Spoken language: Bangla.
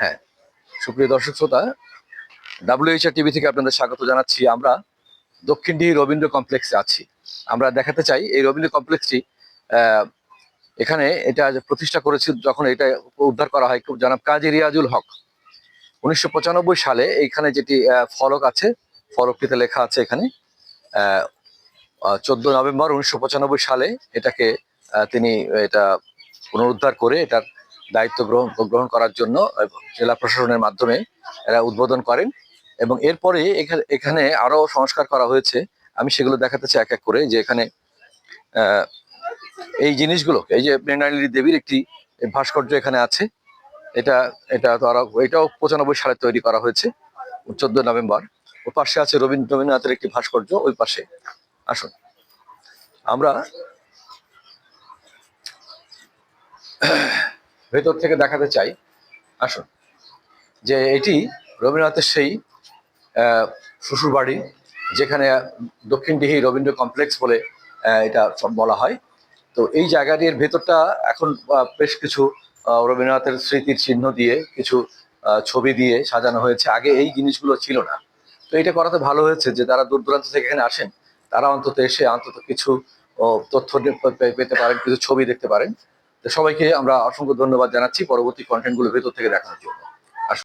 হ্যাঁ সুপ্রিয় দর্শক শ্রোতা ডাব্লিউএইচআর টিভি থেকে আপনাদের স্বাগত জানাচ্ছি। আমরা দক্ষিণ দক্ষিণডিহি রবীন্দ্র কমপ্লেক্সে আছি। আমরা দেখাতে চাই এই রবীন্দ্র কমপ্লেক্সটি এখানে এটা প্রতিষ্ঠা করেছে, যখন এটা উদ্ধার করা হয় জানাব কাজী রিয়াজুল হক। উনিশশো পঁচানব্বই সালে এইখানে যেটি ফলক আছে, ফলকটিতে লেখা আছে এখানে চোদ্দ নভেম্বর উনিশশো পঁচানব্বই সালে এটাকে তিনি এটা পুনরুদ্ধার করে, এটার দায়িত্ব গ্রহণ গ্রহণ করার জন্য জেলা প্রশাসনের মাধ্যমে এরা উদ্বোধন করেন এবং এরপরে এখানে এখানে আরও সংস্কার করা হয়েছে। আমি সেগুলো দেখাতে চাই এক এক করে যে এখানে এই জিনিসগুলো, এই যে মৃণালী দেবীর একটি ভাস্কর্য এখানে আছে। এটা এটা তো আরও, এটাও পঁচানব্বই সালে তৈরি করা হয়েছে, চোদ্দ নভেম্বর। ও পাশে আছে রবীন্দ্র রবীন্দ্রনাথের একটি ভাস্কর্য, ওই পাশে। আসুন। আমরা ভেতর থেকে দেখাতে চাই। আসুন। যে এটি রবীন্দ্রনাথের সেই শ্বশুর বাড়ি যেখানে দক্ষিণডিহি রবীন্দ্র কমপ্লেক্স বলে এটা বলা হয়। তো এই জায়গাটির ভেতরটা এখন বেশ কিছু রবীন্দ্রনাথের স্মৃতির চিহ্ন দিয়ে, কিছু ছবি দিয়ে সাজানো হয়েছে। আগে এই জিনিসগুলো ছিল না। তো এটা করাতে ভালো হয়েছে যে যারা দূর দূরান্ত থেকে এখানে আসেন, তারা অন্তত এসে অন্তত কিছু তথ্য পেতে পারেন, কিছু ছবি দেখতে পারেন। সবাইকে আমরা অসংখ্য ধন্যবাদ জানাচ্ছি। পরবর্তী কন্টেন্টগুলো ভেতর থেকে দেখানোর জন্য।